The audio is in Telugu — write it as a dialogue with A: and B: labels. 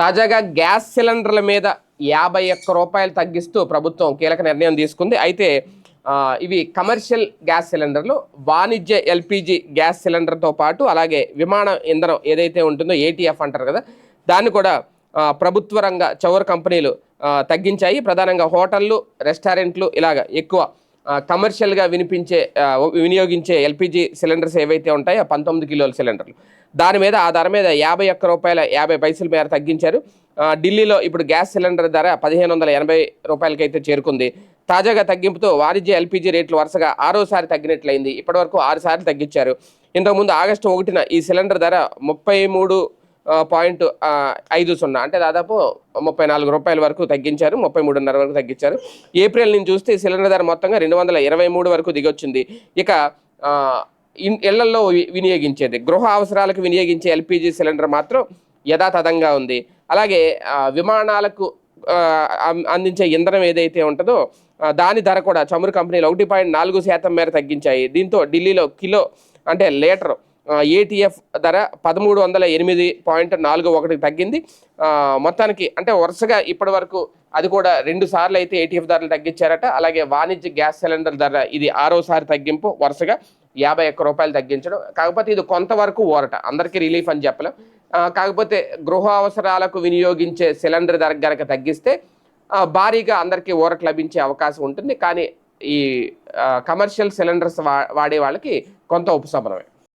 A: తాజాగా గ్యాస్ సిలిండర్ల మీద యాభై ఒక్క రూపాయలు తగ్గిస్తూ ప్రభుత్వం కీలక నిర్ణయం తీసుకుంది. అయితే ఇవి కమర్షియల్ గ్యాస్ సిలిండర్లు. వాణిజ్య ఎల్పిజి గ్యాస్ సిలిండర్తో పాటు అలాగే విమాన ఇంధనం ఏదైతే ఉంటుందో ఏటీఎఫ్ అంటారు కదా దాన్ని కూడా ప్రభుత్వ రంగ చౌర కంపెనీలు తగ్గించాయి. ప్రధానంగా హోటళ్ళు రెస్టారెంట్లు ఇలాగ ఎక్కువ కమర్షియల్గా వినిపించే వినియోగించే ఎల్పిజి సిలిండర్స్ ఏవైతే ఉంటాయో పంతొమ్మిది కిలోల సిలిండర్లు. దాని మీద ఆ ధర మీద యాభై ఒక్క రూపాయల యాభై పైసల మేర తగ్గించారు. ఢిల్లీలో ఇప్పుడు గ్యాస్ సిలిండర్ ధర పదిహేను వందల ఎనభై రూపాయలకైతే చేరుకుంది. తాజాగా తగ్గింపుతో వాణిజ్య ఎల్పిజి రేట్లు వరుసగా ఆరోసారి తగ్గినట్లయింది. ఇప్పటివరకు ఆరు సార్లు తగ్గించారు. ఇంతకుముందు ఆగస్టు ఒకటిన ఈ సిలిండర్ ధర ముప్పై మూడు పాయింట్ ఐదు సున్నా అంటే దాదాపు ముప్పై నాలుగు రూపాయల వరకు తగ్గించారు. ముప్పై మూడున్నర వరకు తగ్గించారు. ఏప్రిల్ నుంచి చూస్తే సిలిండర్ ధర మొత్తంగా రెండు వందల ఇరవై మూడు వరకు దిగొచ్చింది. ఇక ఇళ్ళలో వి- వినియోగించేది. గృహ అవసరాలకు వినియోగించే ఎల్పిజి సిలిండర్ మాత్రం యథాతథంగా ఉంది. అలాగే విమానాలకు అం- అందించే ఇంధనం ఏదైతే ఉంటుందో దాని ధర కూడా చమురు కంపెనీలు ఒకటి పాయింట్ నాలుగు శాతం మేర తగ్గించాయి. దీంతో ఢిల్లీలో కిలో అంటే లీటర్ ఏటీఎఫ్ ధర పదమూడు వందల ఎనిమిది పాయింట్ నాలుగు ఒకటికి తగ్గింది. మొత్తానికి అంటే వరుసగా ఇప్పటి వరకు అది కూడా రెండు సార్లు అయితే ఏటీఎఫ్ ధరలు తగ్గించారట. అలాగే వాణిజ్య గ్యాస్ సిలిండర్ ధర ఇది ఆరోసారి తగ్గింపు వరుసగా యాభై ఒక్క రూపాయలు తగ్గించడం. కాకపోతే ఇది కొంతవరకు ఊరట. అందరికీ రిలీఫ్ అని చెప్పలేం. కాకపోతే గృహ అవసరాలకు వినియోగించే సిలిండర్ ధర కనుక తగ్గిస్తే భారీగా అందరికీ ఊరట లభించే అవకాశం ఉంటుంది. కానీ ఈ కమర్షియల్ సిలిండర్స్ వా వాడే వాళ్ళకి కొంత ఉపశమనమే.